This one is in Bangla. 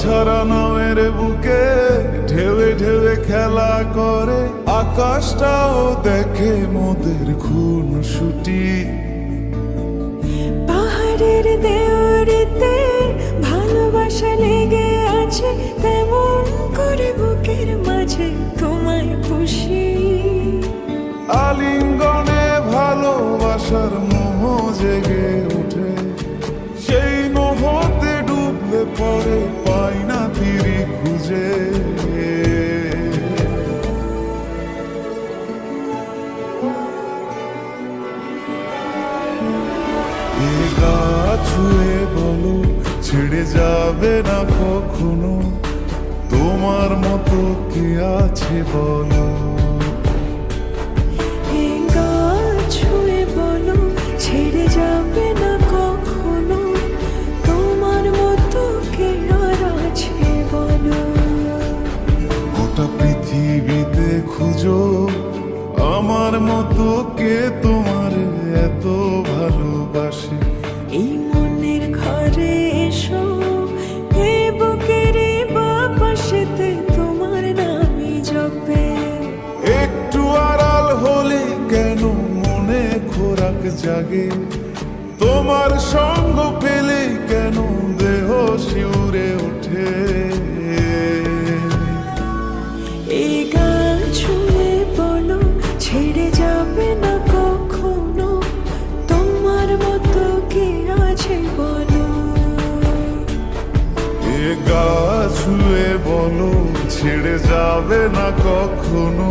ছাড়া নামের বুকে ঢেউে ঢেউে খেলা করে। আকাশটাও দেখে মোদের খুন ছুটি পাহাড়ের দেওয়ারিতে এ গা ছুঁয়ে বলো ছেড়ে যাবে না কখনো। তোমার মতো কে আছে বলো? এই ছুঁয়ে বলো ছেড়ে যাবে না কখনো। তোমার মতো কে আর আছে বলো? গোটা পৃথিবীতে খুঁজো আমার মতো কে তোমার খোরাক জাগে। তোমার সঙ্গ পেলে কেন দেহ শিউরে ওঠে? এই গান ছুঁয়ে বলো ছেড়ে যাবে না কখনো? তোমার মতো কে আছে বলো? এ গা ছুঁয়ে বলো ছেড়ে যাবে না কখনো?